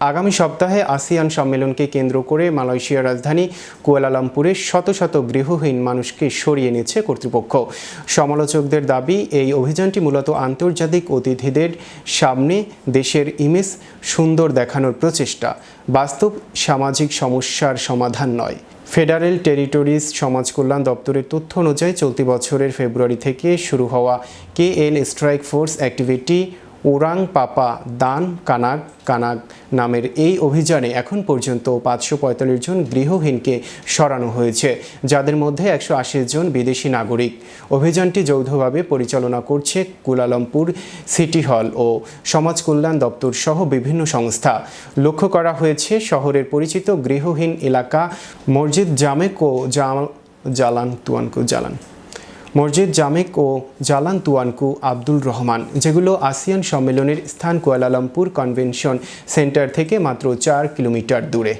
আগামী সপ্তাহে আসিয়ান সম্মেলনকে কেন্দ্র করে মালয়েশিয়ার রাজধানী কুয়ালালামপুরে শত শত গৃহহীন মানুষকে সরিয়ে নিচ্ছে কর্তৃপক্ষ। সমালোচকদের দাবি, এই অভিযানটি মূলত আন্তর্জাতিক অতিথিদের সামনে দেশের ইমেজ সুন্দর দেখানোর প্রচেষ্টা। বাস্তব সামাজিক সমস্যার সমাধান নয়। ফেডারেল টেরিটরিজ সমাজ কল্যাণ দপ্তরের তথ্য অনুযায়ী চলতি বছরের ফেব্রুয়ারি থেকে শুরু হওয়া K L strike force activity orang পাপা দান কানাক কানাক নামের এই অভিযানে এখন পর্যন্ত পাঁচশো পঁয়তাল্লিশ জন গৃহহীনকে সরানো হয়েছে, যাদের মধ্যে একশো আশি জন বিদেশি নাগরিক। অভিযানটি যৌথভাবে পরিচালনা করছে কুলালামপুর সিটি হল ও সমাজ কল্যাণ দপ্তর সহ বিভিন্ন সংস্থা। লক্ষ্য করা হয়েছে, শহরের পরিচিত গৃহহীন এলাকা মসজিদ জামেক জালান তুয়ানকু জালান। মসজিদ জামেক ও জালান তুয়ানকু আব্দুল রহমান, যেগুলো আসিয়ান সম্মেলনের স্থান কুয়ালালামপুর কনভেনশন সেন্টার থেকে মাত্র চার কিলোমিটার দূরে।